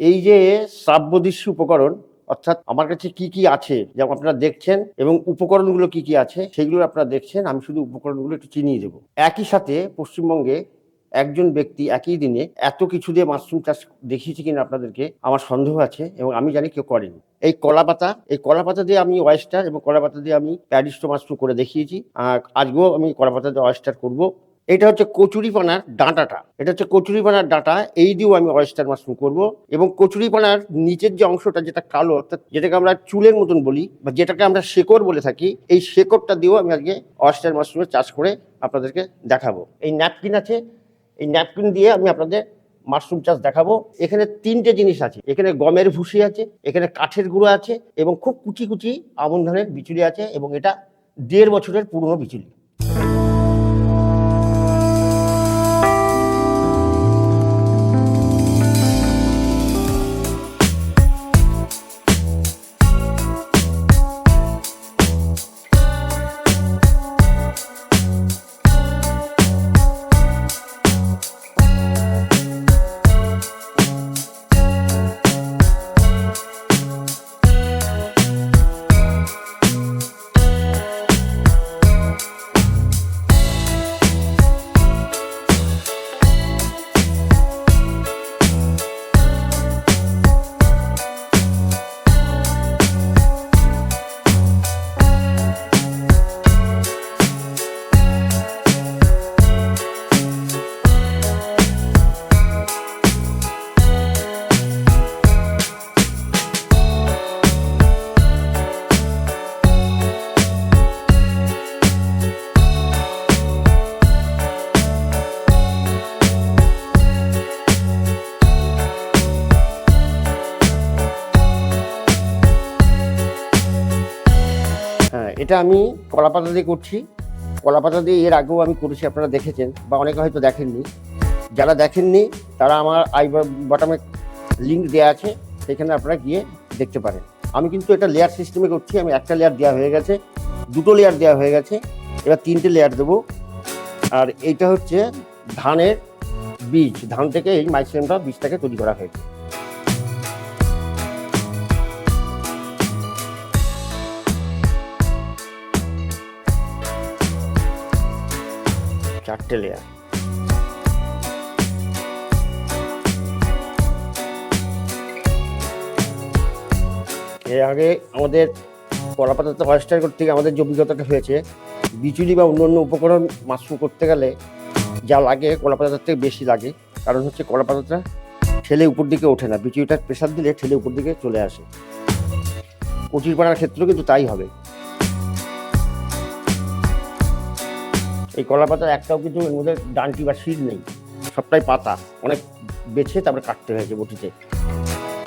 এই যে শ্রাব্যদৃশ্য উপকরণ, অর্থাৎ আমার কাছে কি কি আছে, যেমন আপনারা দেখছেন, এবং উপকরণগুলো কি কি আছে, সেগুলো আপনারা দেখছেন, আমি শুধু উপকরণগুলো একটু চিনিয়ে দেবো। একই সাথে পশ্চিমবঙ্গে একজন ব্যক্তি একই দিনে এত কিছু দিয়ে মাশরুম চাষ দেখিয়েছে কিনা আপনাদেরকে, আমার সন্দেহ আছে, এবং আমি জানি কেউ করেনি। এই কলা পাতা, এই কলা পাতা দিয়ে আমি ওয়েস্টার এবং কলা পাতা দিয়ে আমি প্যারিস্টো মাশরুম করে দেখিয়েছি আজকেও আমি কলা পাতা দিয়ে ওয়েস্টার করব। এটা হচ্ছে কচুরিপানার ডাঁটাটা। এটা হচ্ছে কচুরিপানার ডাঁটা, এই দিয়েও আমি অয়েস্টার মাশরুম করব। এবং কচুরিপানার নিচের যে অংশটা, যেটা কালো, অর্থাৎ যেটাকে আমরা চুলের মতন বলি, বা যেটাকে আমরা শেকড় বলে থাকি, এই শেকড়টা দিয়েও আমি আজকে অয়েস্টার মাশরুমের চাষ করে আপনাদেরকে দেখাবো। এই ন্যাপকিন আছে, এই ন্যাপকিন দিয়ে আমি আপনাদের মাশরুম চাষ দেখাবো। এখানে তিনটে জিনিস আছে। এখানে গমের ভুসি আছে, এখানে কাঠের গুঁড়ো আছে, এবং খুব কুচি কুচি আমন ধানের বিচুলি আছে, এবং এটা দেড় বছরের পুরনো বিচুলি। এটা আমি কলা পাতা দিয়ে করছি। কলা পাতা দিয়ে এর আগেও আমি করেছি, আপনারা দেখেছেন বা অনেকে হয়তো দেখেননি। যারা দেখেননি, তারা আমার আই বটমে লিঙ্ক দেওয়া আছে, সেখানে আপনারা গিয়ে দেখতে পারেন। আমি কিন্তু এটা লেয়ার সিস্টেমে করছি, আমি একটা লেয়ার দেওয়া হয়ে গেছে, দুটো লেয়ার দেওয়া হয়ে গেছে, এবার তিনটে লেয়ার দেবো। আর এইটা হচ্ছে ধানের বীজ, ধান থেকে এই মাইসেমটা বীজটাকে তৈরি করা হয়েছে। চারটে লেয়ার এর আগে আমাদের কলাপাতাতে হয়েস্টার করতে গিয়ে আমাদের যে অভিজ্ঞতাটা হয়েছে, বিচুলি বা অন্য অন্য উপকরণ মাশরুম করতে গেলে যা লাগে কলাপাতার থেকে বেশি লাগে, কারণ হচ্ছে কলাপাতাটা ঠেলে উপর দিকে ওঠে না। বিচুলিটা প্রেশার দিলে ঠেলে উপর দিকে চলে আসে। কচির পাড়ার ক্ষেত্রেও কিন্তু তাই হবে। এই কলা পাতার একটাও কিন্তু এর মধ্যে ডানটি বা শির নেই। সবটাই পাতা। অনেক বেছে তারপরে কাটতে হয়েছে বটিতে।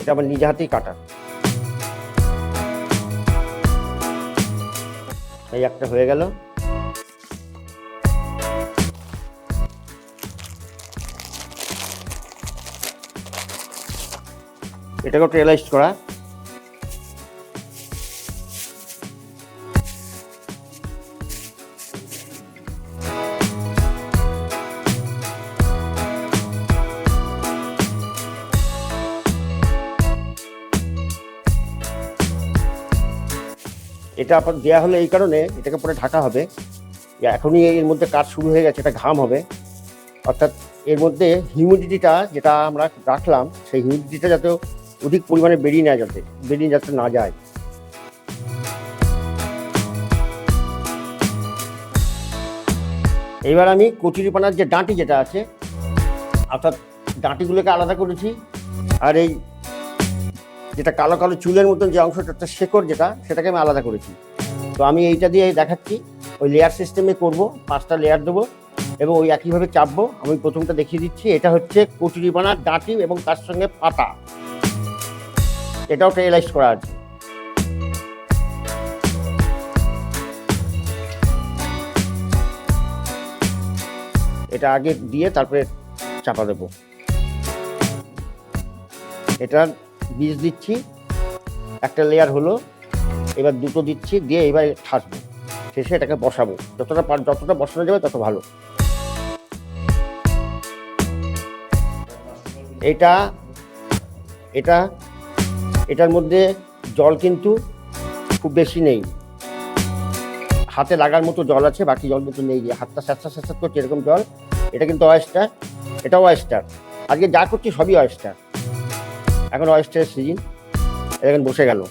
এটা আমার নিজে হাতেই কাটা। এই একটা হয়ে গেল। এটাকেও ট্রেলাইজ করা। এটা দেওয়া হলে এই কারণে এটাকে পরে ঢাকা হবে। এখনই এর মধ্যে কাজ শুরু হয়ে গেছে, এটা ঘাম হবে। অর্থাৎ এর মধ্যে হিউমিডিটিটা যেটা আমরা রাখলাম, সেই হিউমিডিটিটা যাতে অধিক পরিমাণে বেরিয়ে না যাতে, বেরিয়ে যাতে না যায়। এবার আমি কচুরিপানার যে ডাঁটি যেটা আছে, অর্থাৎ ডাঁটিগুলোকে আলাদা করেছি, আর এই যেটা কালো কালো চুলের মতন যে অংশটা, একটা শেকড় যেটা, সেটাকে আমি আলাদা করেছি। তো আমি এইটা দিয়ে দেখাচ্ছি। ওই লেয়ার সিস্টেমে করব, পাঁচটা লেয়ার দেবো এবং ওই একইভাবে চাপবো। আমি প্রথমটা দেখিয়ে দিচ্ছি, এটা হচ্ছে কচুরিপানার ডাঁটি এবং তার সঙ্গে পাতা। এটাও ট্রেলাইজ করা আছে। এটা আগে দিয়ে তারপরে চাপা দেবো। এটার বীজ দিচ্ছি, একটা লেয়ার হলো, এবার দুটো দিচ্ছি, দিয়ে এবার ঠাসবো। শেষে এটাকে বসাবো। যতটা যতটা বসানো যাবে তত ভালো। এটা এটা, এটার মধ্যে জল কিন্তু খুব বেশি নেই। হাতে লাগার মতো জল আছে, বাকি জল কিন্তু নেই। হাতটা স্যাঁচা স্যাঁচা করছে এরকম জল। এটা কিন্তু অয়েস্টার এটাও অয়েস্টার আজকে যা করছি সবই অয়েস্টার এখন অয়েস্টারের সিজন এখন বসে গেল।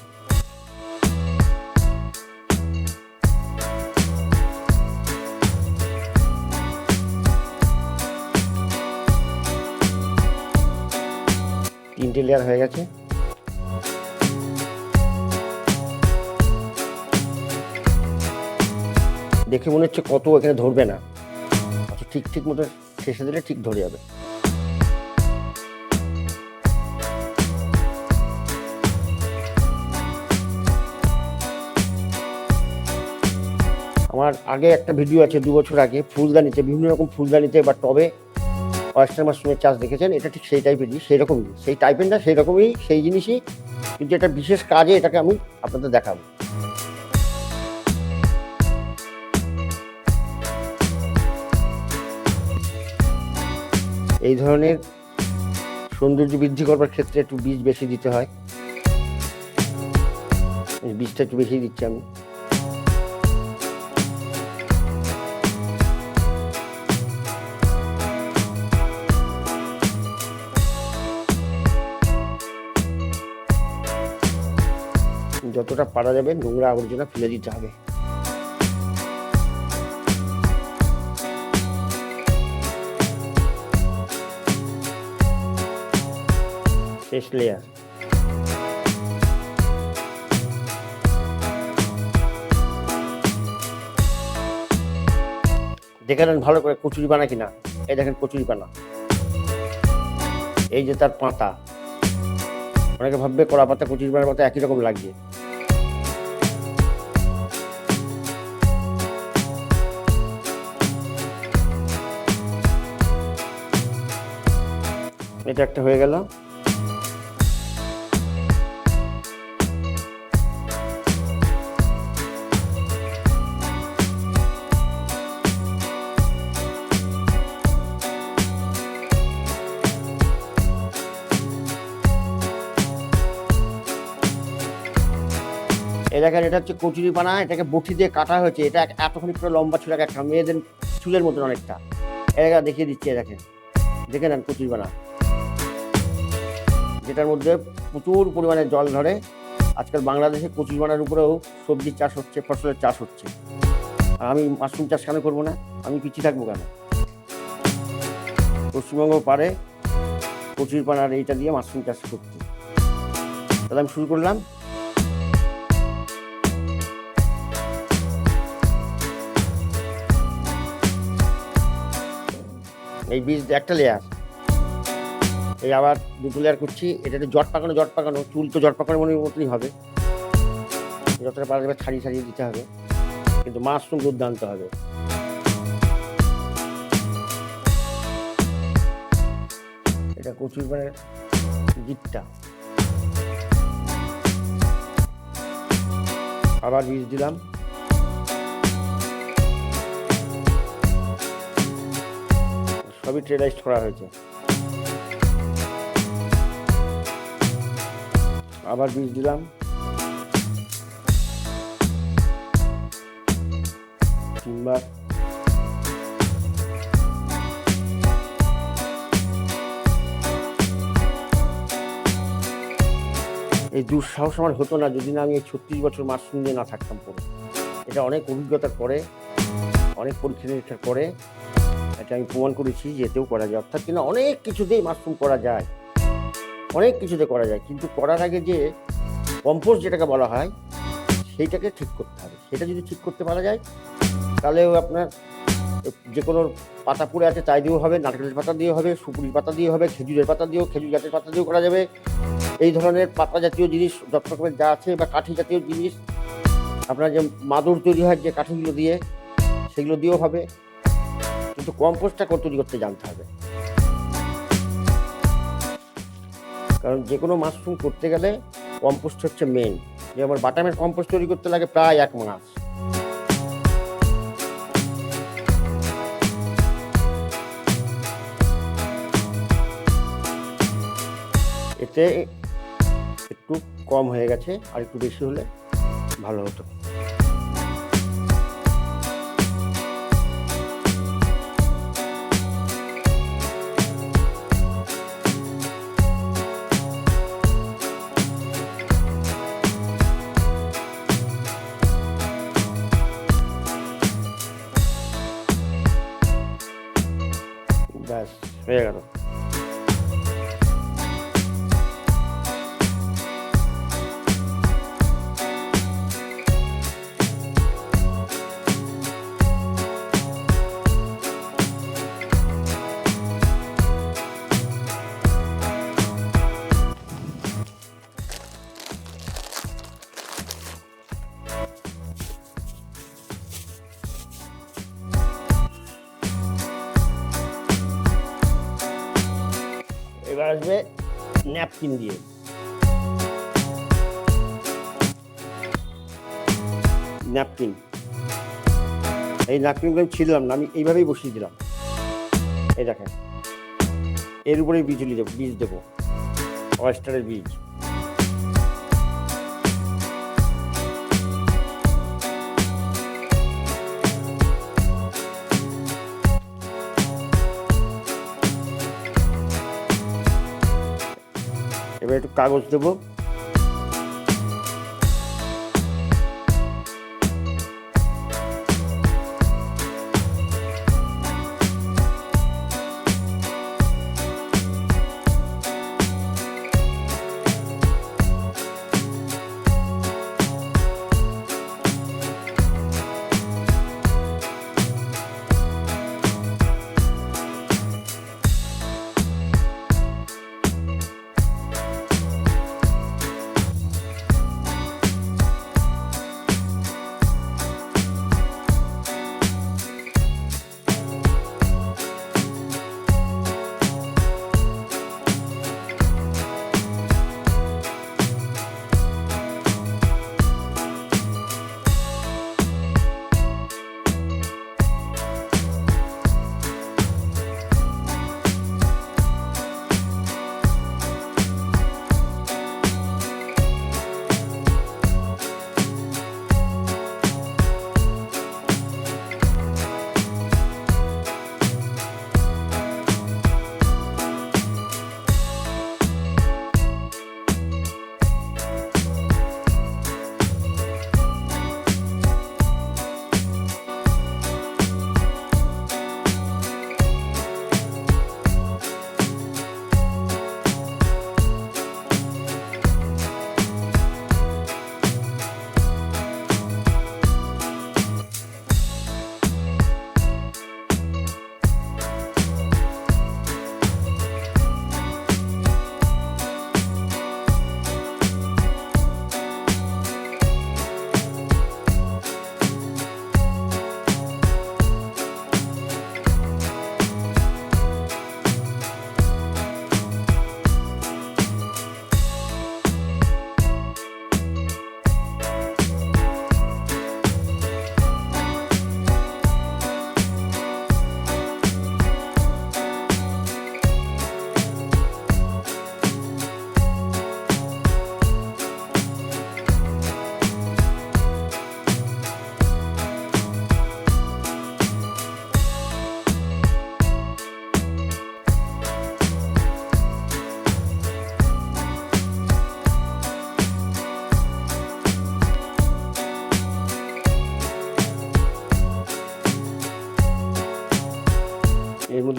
তিনটে লেয়ার হয়ে গেছে। দেখে মনে হচ্ছে কত এখানে ধরবে না। ঠিক ঠিক মতো শেষে দিলে ঠিক ধরে যাবে। আমার আগে একটা ভিডিও আছে দু বছর আগে, ফুলদানিতে, বিভিন্ন রকম ফুলদানিতে বা টবে অয়েস্টার মাশরুমের চাষ দেখেছেন, এটা ঠিক সেই টাইপেরই সেই রকমই সেই টাইপের না সেই রকমই সেই জিনিসই, কিন্তু এটা বিশেষ কাজে এটাকে আমি আপনাদের দেখাবো। এই ধরনের সৌন্দর্য বৃদ্ধি করবার ক্ষেত্রে একটু বীজ বেশি দিতে হয়। বীজটা একটু বেশি দিচ্ছি আমি। যতটা পারা যাবে নোংরা আবর্জনা ফেলে দিতে হবে। শেষ লেয়ার দেখে নেন ভালো করে কচুরি পানা কিনা। এই দেখেন কচুরি পানা। এই যে তার পাতা। অনেকে ভাববে কড়া পাতা কচুরি পানার পাতা একই রকম লাগছে। এটা একটা হয়ে গেল। এই দেখেন, এটা হচ্ছে কচুরি পানা, এটাকে বটি দিয়ে কাটা হয়েছে। এটা এতখানি পুরো লম্বা ছিল একটা মেয়েদের চুলের মতন অনেকটা। এটা দেখিয়ে দিচ্ছি, এই দেখেন। দেখে নেন কচুরি পানা। যেটার মধ্যে প্রচুর পরিমাণে জল ধরে। আজকাল বাংলাদেশে কচুরি পানার উপরেও সবজির চাষ হচ্ছে, ফসলের চাষ হচ্ছে। আর আমি মাশরুম চাষ কেন করব না? আমি পিছিয়ে থাকব কেন? পশ্চিমবঙ্গ পারে কচুরি পানার এইটা দিয়ে মাশরুম চাষ করতে। তাহলে আমি শুরু করলাম। এই বীজ একটা লেয়ার এই আবার দুটো লেয়ার করছি। এটাতে জট পাকানো জট পাকানো। চুল তো জট পাকানো মনে মতনই হবে। যতটা পারা যাবে ছাড়িয়ে ছাড়িয়ে দিতে হবে। কিন্তু মাশরুম দুর্দান্ত হবে। এটা কচুর মানে গিটটা। আবার বীজ দিলাম। সবই ট্রেলাইজড করা হয়েছে। আবার বীজ দিলাম। তিনবার। এই দুঃসাহস আমার হতো না যদি না আমি এই ছত্রিশ বছর মাশরুম নিয়ে না থাকতাম পরে এটা অনেক অভিজ্ঞতার পরে অনেক পরীক্ষা নিরীক্ষার পরে। এটা আমি প্রমাণ করেছি যে এতেও করা যায়। অর্থাৎ কিনা অনেক কিছুতেই মাশরুম করা যায়। অনেক কিছুতে করা যায়, কিন্তু করার আগে যে কম্পোস্ট যেটাকে বলা হয়, সেইটাকে ঠিক করতে হবে। সেটা যদি ঠিক করতে পারা যায়, তাহলেও আপনার যে কোনো পাতা পড়ে আছে তাই দিয়েও হবে, নারকেলের পাতা দিয়ে হবে, সুপুরির পাতা দিয়ে হবে, খেজুরের পাতা দিয়েও, খেজুর গাছের পাতা দিয়েও করা যাবে। এই ধরনের পাতা জাতীয় জিনিস, যত রকমের যা আছে বা কাঠি জাতীয় জিনিস, আপনার যে মাদুর তৈরি হয় যে কাঠিগুলো দিয়ে, সেগুলো দিয়েও হবে। কিন্তু কম্পোস্টটা তৈরি করতে জানতে হবে? কারণ যে কোনো মাশরুম করতে গেলে কম্পোস্ট হচ্ছে মেন যে আমার বাটামের কম্পোস্ট তৈরি করতে লাগে প্রায় এক মাস। এতে একটু কম হয়ে গেছে, আর একটু বেশি হলে ভালো হতো। ব্যাস হয়ে গেল আসবে ন্যাপকিন দিয়ে। ন্যাপকিন। এই ন্যাপকিনগুলো আমি ছিলাম না, আমি এইভাবেই বসিয়ে দিলাম। এই দেখেন, এর উপরে বীজ দেবো বীজ দেবো, অয়েস্টারের বীজ। একটু কাগজ দেবো।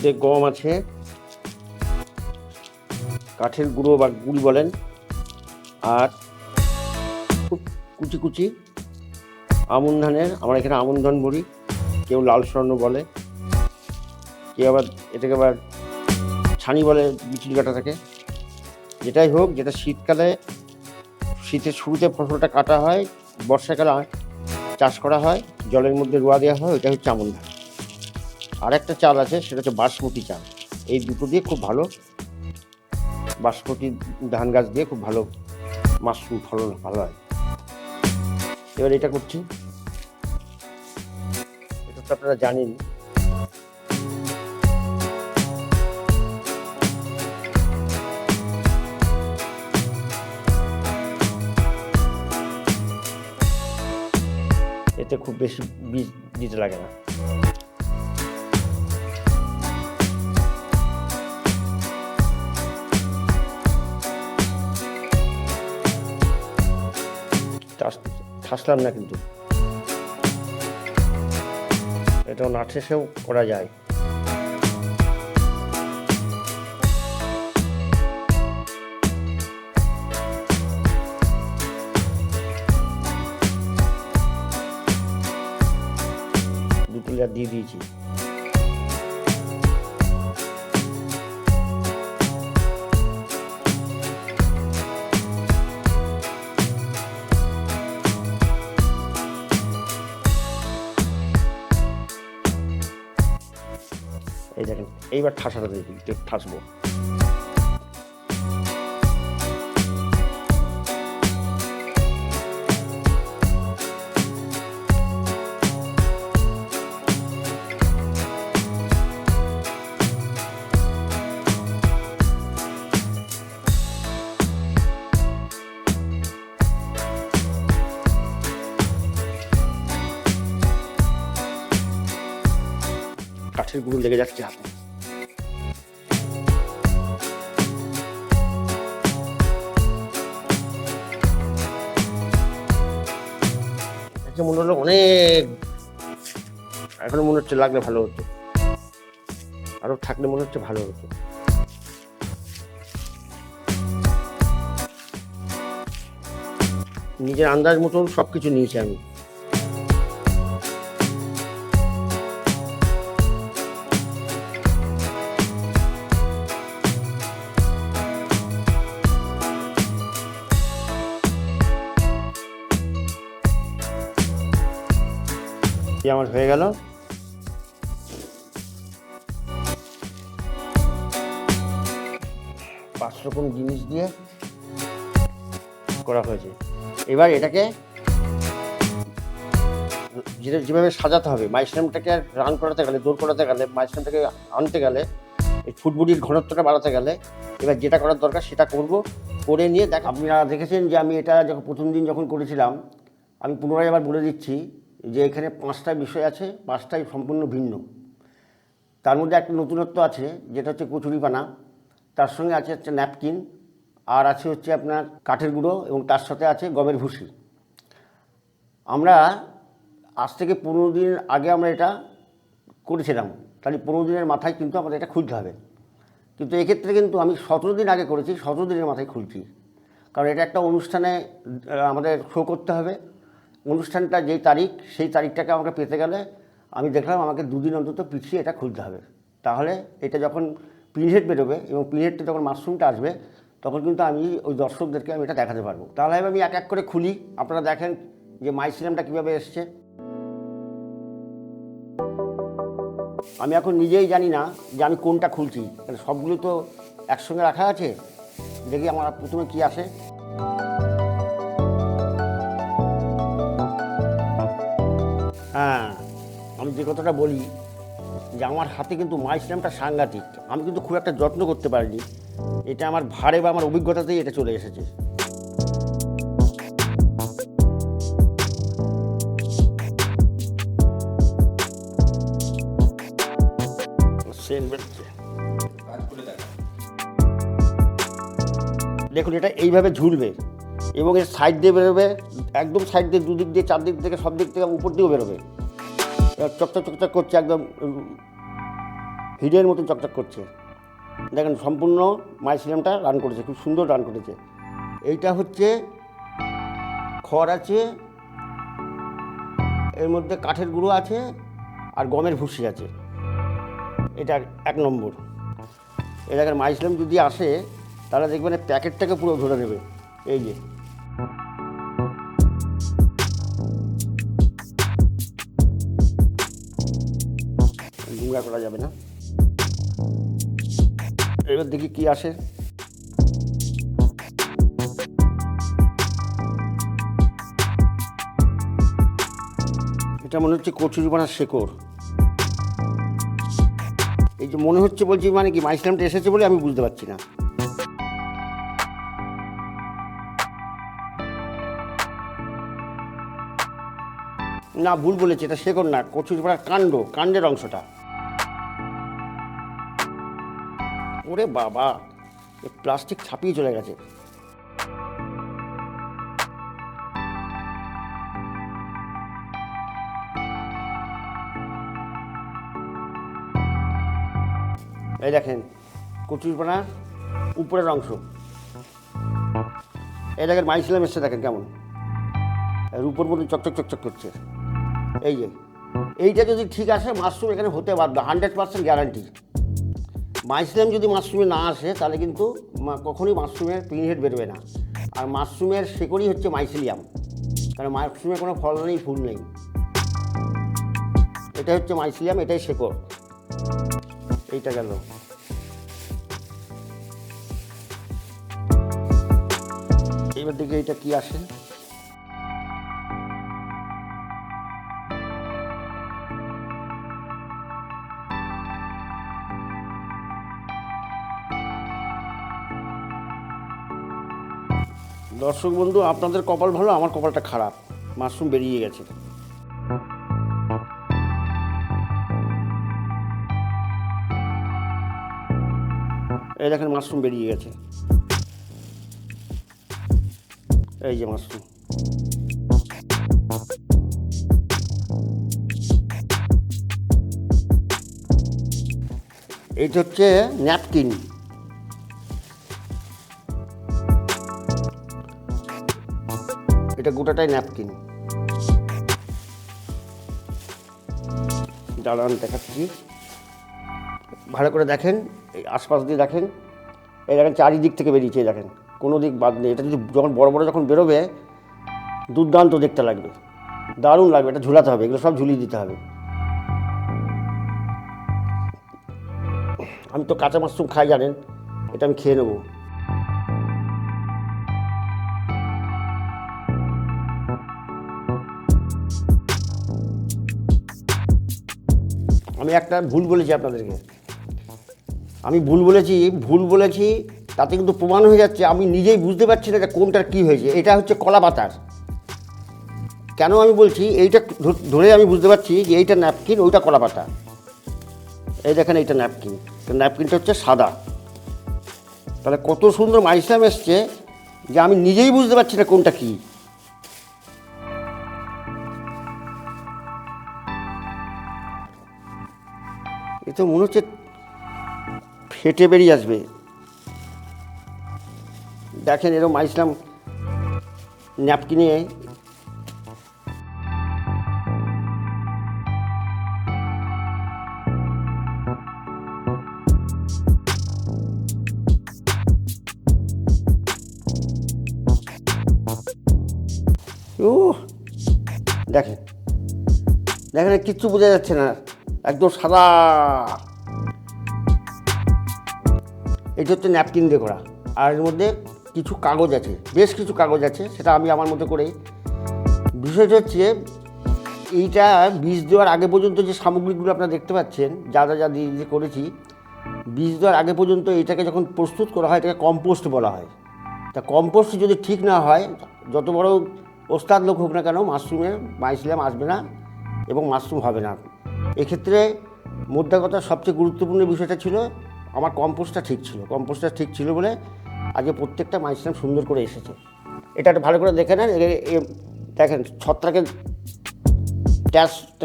মধ্যে গম আছে, কাঠের গুঁড়ো বা গুড়ি বলেন, আর খুব কুচি কুচি আমন ধানের, আমরা এখানে আমন ধান বলি, কেউ লাল স্বর্ণ বলে, কেউ আবার এটাকে আবার ছানি বলে বিচুলি কাটা থাকে। যেটাই হোক, যেটা শীতকালে, শীতের শুরুতে ফসলটা কাটা হয়, বর্ষাকালে চাষ করা হয়, জলের মধ্যে রোয়া দেওয়া হয়, ওইটা হচ্ছে আমন ধান। আর একটা চাল আছে, সেটা হচ্ছে বাসমতি চাল। এই দুটো দিয়ে খুব ভালো। বাসমতি ধান গাছ দিয়ে খুব ভালো মাশরুম ফলন ভালো হয়। এবার এটা করছি। এটা তো আপনারা জানেন। এতে খুব বেশি বীজ দিতে লাগে না। ঠাসলাম না কিন্তু। এটা না ঠেসেও করা যায়। দুটো দিয়ে দিয়েছি। এইবার ঠাসাটা দিয়ে ঠাসবো। কাঠের গুঁড়ো লেগে যাচ্ছে হাতে। আচ্ছা মনে হলো অনেক। এখনও মনে হচ্ছে লাগলে ভালো হতো। আরও থাকলে মনে হচ্ছে ভালো হতো। নিজের আন্দাজ মতো সব কিছু নিয়েছি আমি। এই আমার হয়ে গেল। পাঁচ রকম জিনিস দিয়ে করা হয়েছে। এবার এটাকে যেটা যেভাবে সাজাতে হবে মাইসিনামটাকে রান করাতে গেলে, দৌড় করাতে গেলে মাইসিনামটাকে আনতে গেলে, এই ফুটবুটির ঘনত্বটা বাড়াতে গেলে, এবার যেটা করার দরকার সেটা করব। করে নিয়ে দেখ, আপনারা দেখেছেন যে আমি এটা যখন প্রথম দিন যখন করেছিলাম, আমি পুনরায় আবার বলে দিচ্ছি যে এখানে পাঁচটা বিষয় আছে, পাঁচটাই সম্পূর্ণ ভিন্ন। তার মধ্যে একটা নতুনত্ব আছে, যেটা হচ্ছে কচুরিপানা। তার সঙ্গে আছে হচ্ছে ন্যাপকিন, আর আছে হচ্ছে আপনার কাঠের গুঁড়ো এবং তার সাথে আছে গমের ভুসি। আমরা আজ থেকে পনেরো দিন আগে আমরা এটা করেছিলাম। তাহলে পনেরো দিনের মাথায় কিন্তু আমাদের এটা খুলতে হবে। কিন্তু এক্ষেত্রে কিন্তু আমি সতেরো দিন আগে করেছি, সতেরো দিনের মাথায় খুলছি। কারণ এটা একটা অনুষ্ঠানে আমাদের শো করতে হবে। অনুষ্ঠানটা যেই তারিখ, সেই তারিখটাকে আমাকে পেতে গেলে আমি দেখলাম আমাকে দুদিন অন্তত পিছিয়ে এটা খুলতে হবে। তাহলে এটা যখন পিরিয়ড বেরোবে এবং পিরিয়ডটা যখন মাশরুমটা আসবে, তখন কিন্তু আমি ওই দর্শকদেরকে আমি এটা দেখাতে পারব। তাহলে আমি এক এক করে খুলি। আপনারা দেখেন যে মাইসিনামটা কীভাবে এসছে। আমি এখন নিজেই জানি না যে আমি কোনটা খুলছি। সবগুলো তো একসঙ্গে রাখা আছে? দেখি আমার প্রথমে কি আসে। হ্যাঁ আমি যে কথাটা বলি যে আমার হাতে কিন্তু মাইসিনামটা সাংঘাতিক। আমি কিন্তু খুব একটা যত্ন করতে পারিনি। এটা আমার ভারে বা আমার অভিজ্ঞতাতেই এটা চলে এসেছে। দেখুন এটা এইভাবে ঝুলবে। এবং এর সাইড দিয়ে বেরোবে, একদম সাইড দিয়ে দুদিক দিয়ে, চারদিক থেকে, সব দিক থেকে, উপর দিয়েও বেরোবে। চকচক চকচক করছে, একদম হিডের মতো চকচক করছে। দেখেন, সম্পূর্ণ মাইসিলামটা রান করেছে, খুব সুন্দর রান করেছে। এইটা হচ্ছে খড় আছে, এর মধ্যে কাঠের গুঁড়ো আছে, আর গমের ভুসি আছে। এটা এক নম্বর। এই দেখেন মাইসিলাম যদি আসে, তাহলে দেখবেন প্যাকেটটাকে পুরো ধরে নেবে এই যে। নোংরা করা যাবে না। এবার দেখি কি আসে। এটা মনে হচ্ছে কচুরিপানার শেকড়। এই যে মনে হচ্ছে বলছি মানে কি, মাইসলামটা এসেছে বলে আমি বুঝতে পারছি না। না, ভুল বলেছি, এটা শেকড় না, কচুর পাড়ার কাণ্ড, কাণ্ডের অংশটা। ওরে বাবা প্লাস্টিক ছাপিয়ে চলে গেছে। এই দেখেন কচুরিপানার উপরের অংশ। এই দেখেন, মাইসিলাম এসছে, দেখেন কেমন। আর উপর মধ্যে চকচক চকচক করছে। এই যে, এইটা যদি ঠিক আসে মাশরুম এখানে হতে বাধ্য হান্ড্রেড পার্সেন্ট গ্যারান্টি মাইসিলাম যদি মাশরুমে না আসে, তাহলে কিন্তু কখনোই মাশরুমের পিনহেড বেরোবে না। আর মাশরুমের শেকড়ই হচ্ছে মাইসিলিয়াম কারণ মাশরুমের কোনো ফল নেই, ফুল নেই। এটা হচ্ছে মাইসিলিয়াম এটাই শেকড়। এইটা গেল। এবার দিকে এটা কি আসে। দর্শক বন্ধু, আপনাদের কপাল ভালো, আমার কপালটা খারাপ। মাশরুম বেরিয়ে গেছে। এই দেখেন, মাশরুম বেরিয়ে গেছে। এই যে মাশরুম। এইটা হচ্ছে ন্যাপকিন। এটা গোটাটাই ন্যাপকিন দাঁড়ান, দেখাচ্ছি। ভালো করে দেখেন, এই আশপাশ দিয়ে দেখেন। এই দেখেন, চারিদিক থেকে বেরিয়েছে দেখেন। কোনো দিক বাদ নেই। এটা যদি যখন বড় বড় যখন বেরোবে, দুর্দান্ত দেখতে লাগবে। দারুণ লাগবে, এটা ঝুলাতে হবে, এগুলো সব ঝুলিয়ে দিতে হবে। আমি তো কাঁচা মাশরুম খাই, জানেন? এটা আমি খেয়ে নেব। আমি একটা ভুল বলেছি আপনাদেরকে। আমি ভুল বলেছি ভুল বলেছি, তাতে কিন্তু প্রমাণ হয়ে যাচ্ছে, আমি নিজেই বুঝতে পারছি না যে কোনটার কী হয়েছে। এটা হচ্ছে কলা পাতার। কেন আমি বলছি, এইটা ধরে আমি বুঝতে পারছি যে এইটা ন্যাপকিন, ওইটা কলা পাতা। এই দেখেন এইটা ন্যাপকিন। ন্যাপকিনটা হচ্ছে সাদা। তাহলে কত সুন্দর মাইসলাম এসছে যে আমি নিজেই বুঝতে পারছি না কোনটা কী। তো মনে হচ্ছে ফেটে বেরিয়ে আসবে। দেখেন এরকম আইসলাম ন্যাপকিনে। ও দেখেন। দেখেন, কিচ্ছু বোঝা যাচ্ছে না। একদম সাদা। এটা হচ্ছে ন্যাপকিন দিয়ে করা। আর এর মধ্যে কিছু কাগজ আছে, বেশ কিছু কাগজ আছে, সেটা আমি আমার মতো করেই। বিষয়টা হচ্ছে, এইটা বীজ দেওয়ার আগে পর্যন্ত যে সামগ্রীগুলো আপনারা দেখতে পাচ্ছেন, যা যা যা দিয়ে করেছি, বীজ দেওয়ার আগে পর্যন্ত এটাকে যখন প্রস্তুত করা হয়, এটাকে কম্পোস্ট বলা হয়। তা কম্পোস্ট যদি ঠিক না হয়, যত বড় ওস্তাদ লোক হোক না কেন মাশরুমের মাইসিলাম আসবে না এবং মাশরুম হবে না। এক্ষেত্রে মোদ্দা কথা সবচেয়ে গুরুত্বপূর্ণ বিষয়টা ছিল, আমার কম্পোস্টটা ঠিক ছিল। কম্পোস্টটা ঠিক ছিল বলে আজকে প্রত্যেকটা মাইসিলাম সুন্দর করে এসেছে। এটা ভালো করে দেখে নেন দেখেন ছত্রাকের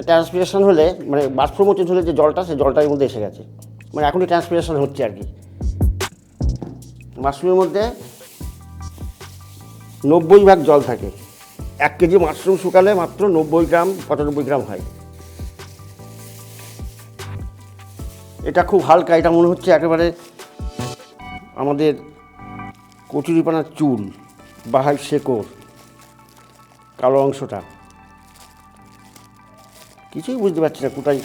ট্রান্সপিরেশন হলে মানে বাষ্পমোচন হলে যে জলটা সে জলটার মধ্যে এসে গেছে। মানে এখনই ট্রান্সপিরেশন হচ্ছে আর কি। মাশরুমের মধ্যে নব্বই ভাগ জল থাকে। এক কেজি মাশরুম শুকালে মাত্র নব্বই গ্রাম, পঁচানব্বই গ্রাম হয়। এটা খুব হালকা, এটা মনে হচ্ছে একেবারে আমাদের কচুরিপানার চুল বাহাই শেকড়, কালো অংশটা। কিছুই বুঝতে পারছি না কোথায়।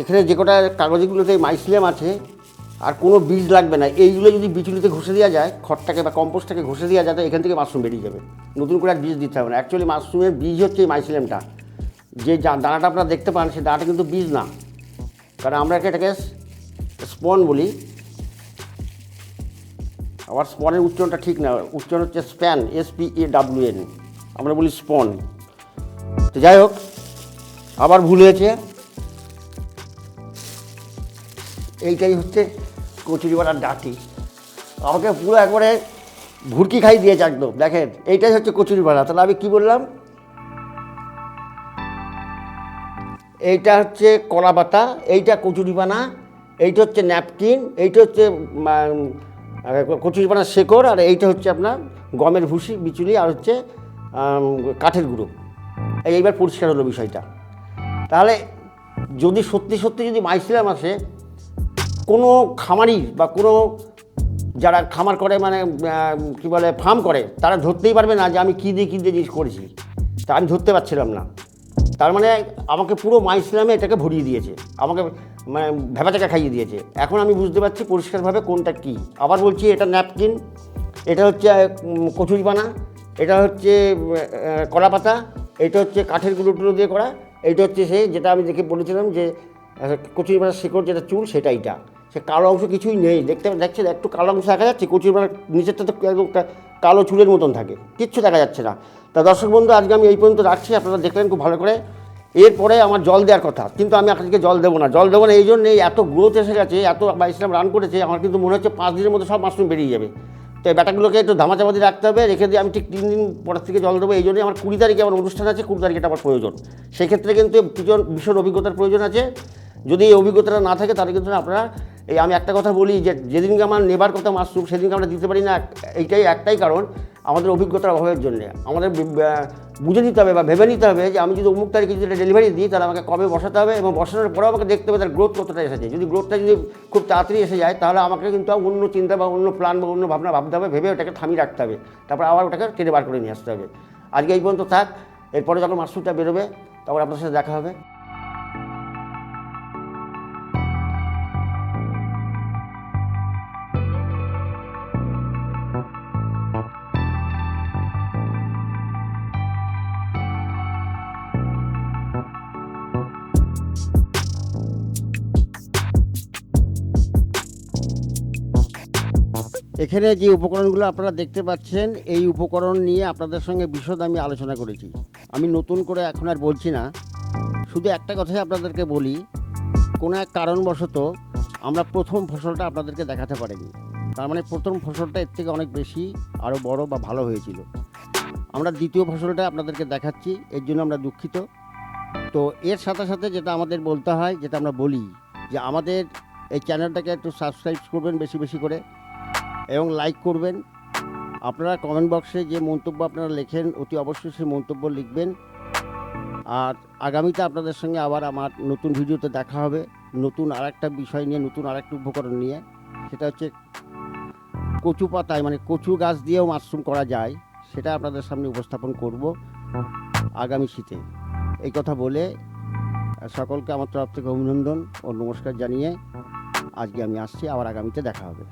এখানে যে কটা কাগজগুলোতে মাইসিলিয়াম আছে আর কোনো বীজ লাগবে না। এইগুলো যদি বিচুলিতে ঘষে দেওয়া যায়, খড়টাকে বা কম্পোস্টটাকে ঘষে দেওয়া যায় তো এখান থেকে মাশরুম বেরিয়ে যাবে। নতুন করে আর বীজ দিতে হবে না। অ্যাকচুয়ালি মাশরুমের বীজ হচ্ছে এই মাইসিলিয়ামটা যে যা- দানাটা আপনারা দেখতে পান সেই দানাটা কিন্তু বীজ না। কারণ আমরা এটাকে স্পন বলি। আবার স্পনের উচ্চারণটা ঠিক না। উচ্চারণ হচ্ছে span S P A W N আমরা বলি স্পন। তো যাই হোক, আবার ভুল হয়েছে। এইটাই হচ্ছে কচুরিপানার ডাটি। আমাকে পুরো একবারে ভুরকি খাই দিয়েছে একদম। দেখেন, এইটাই হচ্ছে কচুরিপানা তাহলে আমি কী বললাম? এইটা হচ্ছে কলা পাতা, এইটা কচুরিপানা এইটা হচ্ছে ন্যাপকিন, এইটা হচ্ছে কচুরিপানার শেকড়, আর এইটা হচ্ছে আপনার গমের ভুসি, বিচুলি, আর হচ্ছে কাঠের গুঁড়ো। এইবার পরিষ্কার হলো বিষয়টা। তাহলে যদি সত্যি সত্যি যদি মাইসিলাম আসে কোনো খামারি বা কোনো যারা খামার করে মানে কি বলে ফার্ম করে, তারা ধরতেই পারবে না যে আমি কী দিয়ে কী দিয়ে জিনিস করেছি। তা আমি ধরতে পারছিলাম না। তার মানে আমাকে পুরো মাইসিলামে এটাকে ভরিয়ে দিয়েছে। আমাকে মানে ভেবাচাকা খাইয়ে দিয়েছে। এখন আমি বুঝতে পারছি পরিষ্কারভাবে কোনটা কী। আবার বলছি এটা ন্যাপকিন, এটা হচ্ছে কচুরিপানা, এটা হচ্ছে কলা পাতা এটা হচ্ছে কাঠের গুঁড়ো টুলো দিয়ে করা, এইটা হচ্ছে সে যেটা আমি দেখে বলেছিলাম যে কচুরিপানার শিকড় যেটা চুল সেটা এইটা। সে কালো অংশ কিছুই নেই। দেখতে দেখছে, একটু কালো অংশ দেখা যাচ্ছে কচুরিপানার নিচেরটা তো একদম কালো চুলের মতন থাকে, কিচ্ছু দেখা যাচ্ছে না। তা দর্শক বন্ধু, আজকে আমি এই পর্যন্ত রাখছি, আপনারা দেখলেন খুব ভালো করে। এরপরে আমার জল দেওয়ার কথা, কিন্তু আমি আপনাদেরকে জল দেবো না। জল দেবো না এই জন্যে এত গ্রোথ এসে গেছে, এত বাইসলাম রান করেছে, আমার কিন্তু মনে হচ্ছে পাঁচ দিনের মধ্যে সব মাশরুম বেরিয়ে যাবে। তো এই ব্যাটাগুলোকে একটু ধামাচাপা দিয়ে রাখতে হবে, রেখে দিয়ে আমি ঠিক তিন দিন পরের থেকে জল দেবো, এই জন্যই আমার কুড়ি তারিখে আমার অনুষ্ঠান আছে, কুড়ি তারিখে আমার প্রয়োজন। সেক্ষেত্রে কিন্তু ভীষণ ভীষণ অভিজ্ঞতার প্রয়োজন আছে। যদি এই অভিজ্ঞতাটা না থাকে, তাহলে কিন্তু আপনারা এই আমি একটা কথা বলি যে, যেদিনকে আমার নেবার কথা মাশরুম সেদিনকে আমরা দিতে পারি না। এইটাই একটাই কারণ আমাদের অভিজ্ঞতার অভাবের জন্য। আমাদের বুঝে নিতে হবে বা ভেবে নিতে হবে যে আমি যদি অমুক তারিখে যদি ডেলিভারি দিই, তাহলে আমাকে কবে বসাতে হবে এবং বসানোর পরেও আমাকে দেখতে হবে তার গ্রোথ কতটা এসেছে। যদি গ্রোথটা যদি খুব তাড়াতাড়ি এসে যায়, তাহলে আমাকে কিন্তু অন্য চিন্তা বা অন্য প্ল্যান বা অন্য ভাবনা ভাবতে হবে, ভেবে ওটাকে থামিয়ে রাখতে হবে। তারপর আবার ওটাকে টেনে বার করে নিয়ে আসতে হবে। আজকে এই পর্যন্ত থাক। এরপরে যখন মাশরুমটা বেরোবে, তখন আপনার সাথে দেখা হবে। এখানে যে উপকরণগুলো আপনারা দেখতে পাচ্ছেন, এই উপকরণ নিয়ে আপনাদের সঙ্গে বিশদ আমি আলোচনা করেছি। আমি নতুন করে এখন আর বলছি না। শুধু একটা কথাই আপনাদেরকে বলি, কোনো এক কারণবশত আমরা প্রথম ফসলটা আপনাদেরকে দেখাতে পারিনি। তার মানে প্রথম ফসলটা এর থেকে অনেক বেশি আরও বড় বা ভালো হয়েছিল। আমরা দ্বিতীয় ফসলটা আপনাদেরকে দেখাচ্ছি, এর জন্য আমরা দুঃখিত। তো এর সাথে সাথে যেটা আমাদের বলতে হয়, যেটা আমরা বলি, যে আমাদের এই চ্যানেলটাকে একটু সাবস্ক্রাইব করবেন বেশি বেশি করে। এবং লাইক করবেন। আপনারা কমেন্ট বক্সে যে মন্তব্য আপনারা লেখেন, অতি অবশ্যই সেই মন্তব্য লিখবেন। আর আগামীতে আপনাদের সঙ্গে আবার আমার নতুন ভিডিওতে দেখা হবে, নতুন আরেকটা বিষয় নিয়ে, নতুন আরেকটা উপকরণ নিয়ে। সেটা হচ্ছে কচু পাতায় মানে কচু গাছ দিয়েও মাশরুম করা যায়, সেটা আপনাদের সামনে উপস্থাপন করব আগামী শীতে। এই কথা বলে সকলকে আমার তরফ থেকে অভিনন্দন ও নমস্কার জানিয়ে আজকে আমি আসছি, আবার আগামীতে দেখা হবে।